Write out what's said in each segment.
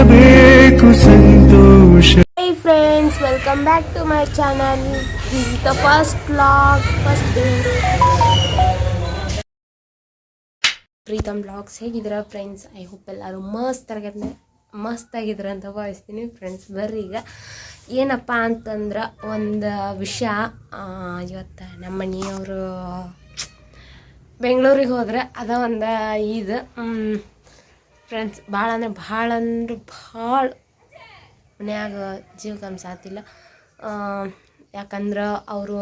ಇರಬೇಕು ಸಂತೋಷ. Hi friends welcome back to my channel is the first blog first Preetam blogs ಹೇಗಿದ್ರ friends I hope ಎಲ್ಲರೂ ಮಸ್ತ್ ಆಗಿದ್ರೆ ಮಸ್ತ್ ಆಗಿದ್ರ ಅಂತ ಭಾವಿಸ್ತೀನಿ ಫ್ರೆಂಡ್ಸ್ ಬರ್ರಿ ಈಗ. ಏನಪ್ಪ ಅಂತಂದ್ರೆ ಒಂದು ವಿಷಯ ಇವತ್ತು ನಮ್ಮ ಮನೆಯವರು ಬೆಂಗಳೂರಿಗೆ ಹೋದ್ರೆ ಅದ ಒಂದು ಇದು. ಫ್ರೆಂಡ್ಸ್ ಭಾಳ ಅಂದ್ರೆ ಭಾಳ ಅಂದ್ರೆ ಭಾಳ ಮನ್ಯಾಗ ಜೀವ ಕಂಸಾತಿಲ್ಲ ಯಾಕಂದ್ರೆ ಅವರು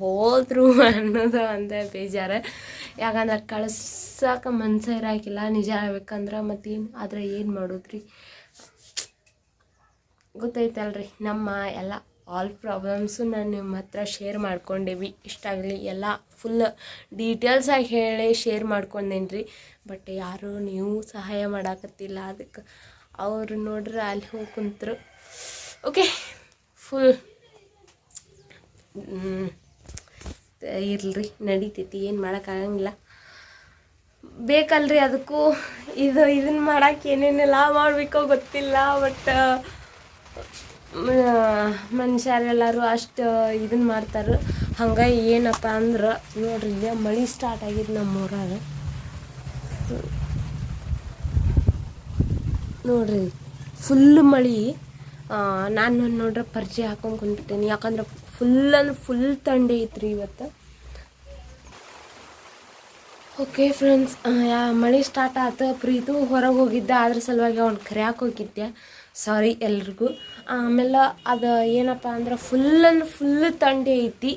ಹೋದ್ರು ಅನ್ನೋದು ಒಂದೇ ಬೇಜಾರು. ಯಾಕಂದ್ರೆ ಕಳ್ಸಕ್ಕೆ ಮನಸ್ಸು ಇರಾಕಿಲ್ಲ, ನಿಜ ಆಗ್ಬೇಕಂದ್ರೆ ಮತ್ತೇನು, ಆದರೆ ಏನು ಮಾಡೋದ್ರಿ? ಗೊತ್ತೈತಲ್ರಿ, ನಮ್ಮ ಎಲ್ಲ ಆಲ್ ಪ್ರಾಬ್ಲಮ್ಸು ನಾನು ನಿಮ್ಮ ಹತ್ರ ಶೇರ್ ಮಾಡ್ಕೊಂಡೇವಿ. ಇಷ್ಟಾಗಲಿ ಎಲ್ಲ ಫುಲ್ ಡೀಟೇಲ್ಸಾಗಿ ಹೇಳಿ ಶೇರ್ ಮಾಡ್ಕೊಂಡೇನಿ ರೀ ಬಟ್ ಯಾರು ನೀವು ಸಹಾಯ ಮಾಡಾಕತ್ತಿಲ್ಲ. ಅದಕ್ಕೆ ಅವರು ನೋಡ್ರೆ ಅಲ್ಲಿ ಹೋಗಿ ಕುಂತರು. ಓಕೆ ಫುಲ್ ಇರಲಿ ನಡೀತೈತಿ, ಏನು ಮಾಡೋಕ್ಕಾಗಂಗಿಲ್ಲ ಬೇಕಲ್ರಿ ಅದಕ್ಕೂ. ಇದು ಇದನ್ನ ಮಾಡಕ್ಕೆ ಏನೇನೆಲ್ಲ ಮಾಡಬೇಕೋ ಗೊತ್ತಿಲ್ಲ ಬಟ್ ಮನುಷ್ಯರೆಲ್ಲರೂ ಅಷ್ಟು ಇದನ್ನ ಮಾಡ್ತಾರೆ. ಹಂಗೆ ಏನಪ್ಪ ಅಂದ್ರೆ, ನೋಡ್ರಿ ಈಗ ಮಳೆ ಸ್ಟಾರ್ಟ್ ಆಗಿದೆ ನಮ್ಮ ಊರಾಗ ನೋಡ್ರಿ ಫುಲ್ ಮಳೆ ನಾನು ನೋಡ್ರೆ ಪರಿಚಯ ಹಾಕೊಂಡು ಕುಂತಿರ್ತೇನೆ ಯಾಕಂದ್ರೆ ಫುಲ್ ಅಂದ್ರೆ ಫುಲ್ ತಂಡೆ ಐತ್ರಿ ಇವತ್ತು. ಓಕೆ ಫ್ರೆಂಡ್ಸ್ ಮಳೆ ಸ್ಟಾರ್ಟ್ ಆತು ಪ್ರೀತು, ಹೊರಗೆ ಹೋಗಿದ್ದೆ ಅದ್ರ ಸಲುವಾಗಿ ಅವ್ನು ಕರ್ಯಾಕೆ ಹೋಗಿದ್ದೆ. ಸಾರಿ ಎಲ್ರಿಗೂ. ಆಮೇಲೆ ಅದು ಏನಪ್ಪ ಅಂದ್ರೆ ಫುಲ್ ಫುಲ್ ತಂಡಿ ಐತಿ.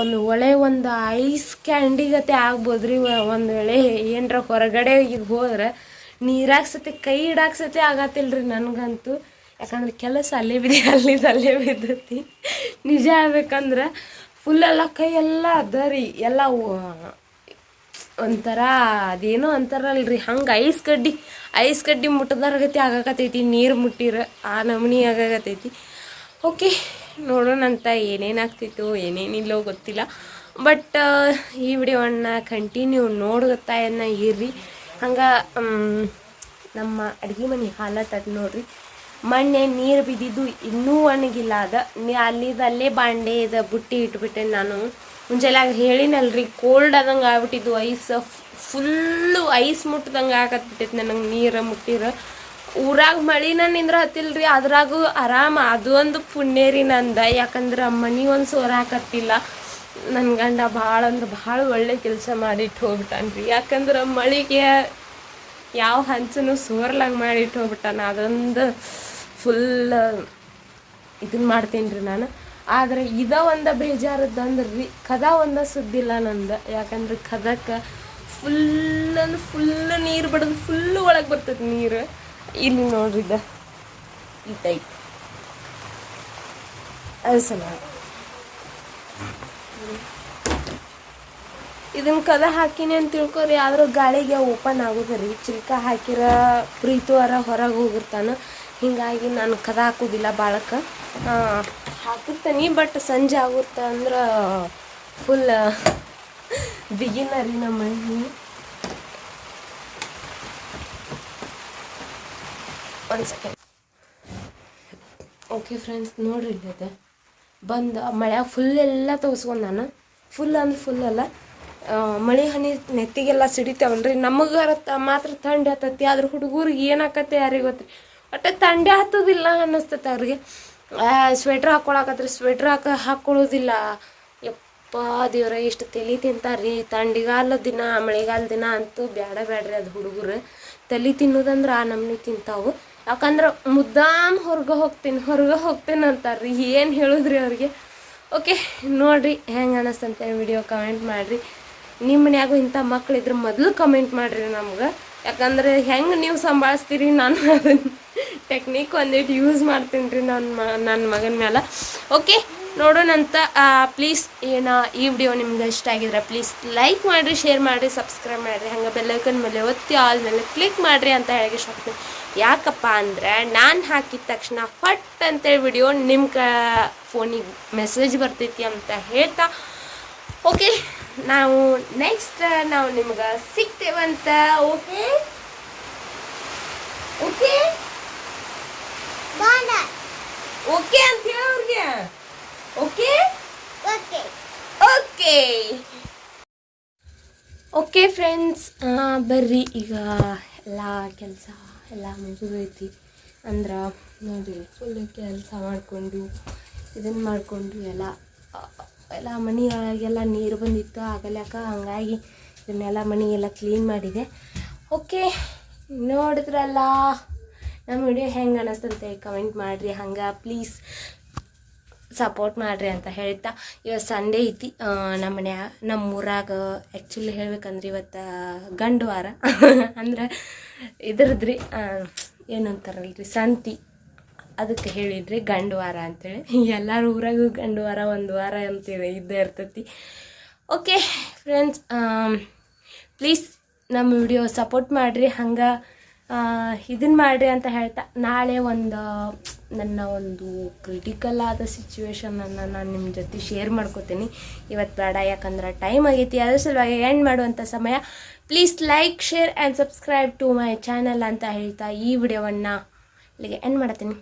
ಒಂದು ಒಳ್ಳೆ ಒಂದು ಐಸ್ ಕ್ಯಾಂಡಿಗತೆ ಆಗ್ಬೋದು ರೀ ಒಂದು ವೇಳೆ ಏನರ ಹೊರಗಡೆ ಈಗ ಹೋದ್ರೆ ನೀರಾಗ ಸತಿ ಕೈ ಇಡಾಕ್ ಸತಿ ರೀ ನನಗಂತೂ. ಯಾಕಂದ್ರೆ ಕೆಲಸ ಅಲ್ಲೇ ಬಿದ್ದಿ, ಅಲ್ಲಿ ಅಲ್ಲೇ ಬಿದ್ದೈತಿ. ನಿಜ ಹೇಳ್ಬೇಕಂದ್ರೆ ಫುಲ್ ಎಲ್ಲ ಕೈ ಎಲ್ಲ ಅದ ರೀ. ಎಲ್ಲ ಒಂಥರ ಅದೇನೋ ಅಂತಾರಲ್ರಿ. ಹಂಗೆ ಐಸ್ ಕಡ್ಡಿ ಐಸ್ ಕಡ್ಡಿ ಮುಟ್ಟದಾರಗತಿ ಆಗಾಕತೈತಿ, ನೀರು ಮುಟ್ಟಿರ ಆ ನಮೂನಿ ಆಗಾಕತೈತಿ. ಓಕೆ, ನೋಡೋಣ ಅಂತ ಏನೇನಾಗ್ತಿತ್ತು ಏನೇನಿಲ್ಲೋ ಗೊತ್ತಿಲ್ಲ. ಬಟ್ ಈ ವಿಡಿಯೋವನ್ನು ಕಂಟಿನ್ಯೂ ನೋಡ್ಗತ್ತಾಯನ್ನ ಇರ್ರಿ. ಹಂಗೆ ನಮ್ಮ ಅಡುಗೆ ಮನೆ ಹಾಲ ತಟ್ಟು ನೋಡ್ರಿ. ಮೊನ್ನೆ ನೀರು ಬಿದ್ದಿದ್ದು ಇನ್ನೂ ಒಣಗಿಲ್ಲ ಅದ. ಅಲ್ಲಿದಲ್ಲೇ ಅಲ್ಲಿದ ಅಲ್ಲೇ ಬಾಂಡೆ ಇದು ಬುಟ್ಟಿ ಇಟ್ಬಿಟ್ಟೆ ನಾನು. ಮುಂಚೆಲ್ಲ ಹೇಳಿನಲ್ರಿ ಕೋಲ್ಡ್ ಆದಂಗೆ ಆಗ್ಬಿಟ್ಟಿದ್ದು ಐಸ್ ಫುಲ್ಲು ಐಸ್ ಮುಟ್ಟದಂಗೆ ಆಗತ್ಬಿಟ್ಟೈತೆ ನನಗೆ ನೀರು ಮುಟ್ಟಿರ. ಊರಾಗ ಮಳಿನ ನಿಂದ್ರ ಹತ್ತಿಲ್ರಿ, ಅದ್ರಾಗೂ ಆರಾಮ ಅದು ಒಂದು ಪುಣ್ಯ ರೀ ನಂದ. ಯಾಕಂದ್ರೆ ಮನಿ ಒಂದು ಸೋರಾಕತ್ತಿಲ್ಲ ನನ್ನ ಗಂಡ ಭಾಳ ಅಂದ್ರೆ ಭಾಳ ಒಳ್ಳೆ ಕೆಲಸ ಮಾಡಿಟ್ಟು ಹೋಗ್ಬಿಟ್ಟಾನ್ರಿ. ಯಾಕಂದ್ರೆ ಮಳಿಗೆ ಯಾವ ಹಂಚನು ಸೋರ್ಲಂಗೆ ಮಾಡಿಟ್ಟು ಹೋಗ್ಬಿಟ್ಟಾನ. ಅದೊಂದು ಫುಲ್ ಇದನ್ನ ಮಾಡ್ತೀನಿ ರೀ ನಾನು. ಆದರೆ ಇದ ಒಂದು ಬೇಜಾರದಂದ್ರೆ ರೀ ಕದ ಒಂದ ಸುದ್ದಿಲ್ಲ ನಂದು. ಯಾಕಂದ್ರೆ ಕದಕ್ಕೆ ಫುಲ್ ಅಂದ್ರೆ ಫುಲ್ ನೀರು ಬಡದು ಫುಲ್ ಒಳಗೆ ಬರ್ತೈತೆ ನೀರು. ಇಲ್ಲಿ ನೋಡ್ರಿ ಈ ಟೈಪ್ ಅದು ಸಲ. ಇದನ್ನ ಕದ ಹಾಕಿನಿ ಅಂತ ತಿಳ್ಕೊರಿ, ಆದ್ರೂ ಗಾಳಿಗೆ ಓಪನ್ ಆಗೋದ್ರಿ ಚಿಲ್ಕ ಹಾಕಿರ ಪ್ರೀತು ಅರ ಹೊರಗೆ ಹೋಗಿರ್ತಾನ. ಹಿಂಗಾಗಿ ನಾನು ಕದ ಹಾಕೋದಿಲ್ಲ ಭಾಳಕ್ಕೆ ಹಾಕಿರ್ತೀನಿ ಬಟ್ ಸಂಜೆ ಆಗುತ್ತೆ ಅಂದ್ರೆ ಫುಲ್ ಬಿಗಿನರಿ ನಮ್ಮ ಮನೆ ಒಂದು ಸೆಕೆಂಡ್ ಓಕೆ ಫ್ರೆಂಡ್ಸ್ ನೋಡ್ರಿ ಇಲ್ಲದೆ ಬಂದು ಮಳೆ ಫುಲ್ ಎಲ್ಲ ತೋರಿಸ್ಕೊಂಡು ನಾನು. ಫುಲ್ ಅಂದ್ರೆ ಫುಲ್ ಅಲ್ಲ. ಮಳೆ, ಹನಿ, ನೆತ್ತಿಗೆಲ್ಲ ಸಿಡಿತಾವಲ್ರಿ. ನಮಗಾರ ಮಾತ್ರ ಥಂಡಿ ಹತ್ತತಿ ಆದ್ರೆ ಹುಡುಗರಿಗೆ ಏನಾಕತ್ತೆ ಯಾರಿಗೆ ಗೊತ್ತ್ರಿ? ಒಟ್ಟು ಥಂಡಿ ಹತ್ತೋದಿಲ್ಲ ಅನ್ನಿಸ್ತೈತೆ ಅವ್ರಿಗೆ. ಸ್ವೆಟ್ರ್ ಹಾಕೊಳಕತ್ರಿ ಸ್ವೆಟ್ರ್ ಹಾಕ ಹಾಕೊಳ್ಳೋದಿಲ್ಲ ಯಪ್ಪ ದೇವ್ರ ಎಷ್ಟು ತಲೆ ತಿಂತಾರ್ರಿ. ತಂಡಿಗಾಲ ದಿನ ಮಳೆಗಾಲ ದಿನ ಅಂತೂ ಬ್ಯಾಡ ಬ್ಯಾಡ್ರಿ ಅದು ಹುಡುಗರು. ತಲೆ ತಿನ್ನೋದಂದ್ರೆ ಆ ನಮ್ನಿ ತಿಂತಾವು. ಯಾಕಂದ್ರೆ ಮುದ್ದಾಮ್ ಹೊರಗೆ ಹೋಗ್ತೀನಿ ಹೊರಗೆ ಹೋಗ್ತೀನಿ ಅಂತಾರ್ರಿ. ಏನು ಹೇಳಿದ್ರಿ ಅವ್ರಿಗೆ? ಓಕೆ, ನೋಡಿರಿ ಹೆಂಗೆ ಅನ್ನಿಸ್ತಂತ ವಿಡಿಯೋ ಕಮೆಂಟ್ ಮಾಡಿರಿ. ನಿಮ್ಮ ಮನ್ಯಾಗೂ ಇಂಥ ಮಕ್ಳಿದ್ರೆ ಮೊದಲು ಕಮೆಂಟ್ ಮಾಡಿರಿ ನಮ್ಗೆ. ಯಾಕಂದ್ರೆ ಹೆಂಗೆ ನೀವು ಸಂಭಾಳಿಸ್ತೀರಿ ನಾನು ಅದನ್ನ ಟೆಕ್ನಿಕ್ ಒಂದಿಟ್ಟು ಯೂಸ್ ಮಾಡ್ತೀನಿ ರೀ ನನ್ನ ಮ ನನ್ನ ಮಗನ ಮೇಲೆ ಓಕೆ ನೋಡೋಣಂತ ಪ್ಲೀಸ್ ಏನ, ಈ ವಿಡಿಯೋ ನಿಮ್ಗೆ ಇಷ್ಟ ಆಗಿದ್ರೆ ಪ್ಲೀಸ್ ಲೈಕ್ ಮಾಡಿರಿ ಶೇರ್ ಮಾಡಿರಿ ಸಬ್ಸ್ಕ್ರೈಬ್ ಮಾಡಿರಿ. ಹಂಗೆ ಬೆಲ್ಲೈಕನ್ ಮೇಲೆ ಒತ್ತಿ ಆಲ್ ಮೇಲೆ ಕ್ಲಿಕ್ ಮಾಡಿರಿ ಅಂತ ಹೇಳಿ ಇಷ್ಟಪಡ್ತೀನಿ. ಯಾಕಪ್ಪ ಅಂದರೆ ನಾನು ಹಾಕಿದ ತಕ್ಷಣ ಫಟ್ ಅಂತೇಳಿ ವಿಡಿಯೋ ನಿಮ್ಮ ಕ ಫೋನಿಗೆ ಮೆಸೇಜ್ ಬರ್ತೈತಿ ಅಂತ ಹೇಳ್ತಾ. ಓಕೆ ನಾವು ನೆಕ್ಸ್ಟ್ ನಾವು ನಿಮ್ಗೆ ಸಿಗ್ತೇವಂತ ಓಕೆ ಓಕೆ ಓಕೆ ಅಂತ ಹೇಳ ಅವ್ರಿಗೆ ಓಕೆ ಓಕೆ ಓಕೆ ಫ್ರೆಂಡ್ಸ್ ಬರ್ರಿ. ಈಗ ಎಲ್ಲ ಕೆಲಸ ಎಲ್ಲ ಮುಗಿದೈತಿ ಅಂದ್ರೆ ನೋಡಿ ಫುಲ್ ಕೆಲಸ ಮಾಡಿಕೊಂಡು ಇದನ್ನು ಮಾಡಿಕೊಂಡು ಎಲ್ಲ ಎಲ್ಲ ಎಲ್ಲ ಮನೆಯೊಳಗೆಲ್ಲ ನೀರು ಬಂದಿತ್ತು. ಆಗಲ್ಯಾಕ ಹಂಗಾಗಿ ಇದನ್ನೆಲ್ಲ ಮನೆ ಎಲ್ಲ ಕ್ಲೀನ್ ಮಾಡಿದೆ. ಓಕೆ ನೋಡಿದ್ರಲ್ಲ. ನಮ್ಮ ವಿಡಿಯೋ ಹೆಂಗೆ ಅನ್ನಿಸ್ತಂತೆ ಕಮೆಂಟ್ ಮಾಡಿರಿ. ಹಂಗೆ ಪ್ಲೀಸ್ ಸಪೋರ್ಟ್ ಮಾಡಿರಿ ಅಂತ ಹೇಳ್ತಾ. ಇವತ್ತು ಸಂಡೇ ಐತಿ. ನಮ್ಮ ಮನ್ಯಾ ನಮ್ಮ ಊರಾಗ ಆ್ಯಕ್ಚುಲಿ ಹೇಳ್ಬೇಕಂದ್ರೆ ಇವತ್ತು ಗಂಡು ವಾರ ಅಂದ್ರೆ ಇದ್ರದ್ರಿ ಏನಂತಾರಲ್ರಿ, ಸಂತಿ. ಅದಕ್ಕೆ ಹೇಳಿದ್ರಿ ಗಂಡು ವಾರ ಅಂತೇಳಿ. ಎಲ್ಲರೂ ಊರಾಗೂ ಗಂಡು ವಾರ ಒಂದು ವಾರ ಅಂತಿದೆ ಇದ್ದೇ ಇರ್ತೈತಿ. ಓಕೆ ಫ್ರೆಂಡ್ಸ್ ಪ್ಲೀಸ್ ನಮ್ಮ ವಿಡಿಯೋ ಸಪೋರ್ಟ್ ಮಾಡಿರಿ. ಹಂಗೆ ಇದನ್ನು ಮಾಡಿರಿ ಅಂತ ಹೇಳ್ತಾ, ನಾಳೆ ಒಂದು ನನ್ನ ಒಂದು ಕ್ರಿಟಿಕಲ್ ಆದ ಸಿಚುವೇಶನನ್ನು ನಾನು ನಿಮ್ಮ ಜೊತೆ ಶೇರ್ ಮಾಡ್ಕೋತೀನಿ. ಇವತ್ತು ಬೇಡ, ಯಾಕಂದ್ರೆ ಟೈಮ್ ಆಗೈತಿ, ಅದ್ರ ಸಲುವಾಗಿ ಎಂಡ್ ಮಾಡುವಂಥ ಸಮಯ. Please like share and subscribe to my channel ಅಂತ ಹೇಳ್ತಾ ಈ ವಿಡಿಯೋವನ್ನು ಇಲ್ಲಿಗೆ ಎಂಡ್ ಮಾಡ್ತೀನಿ.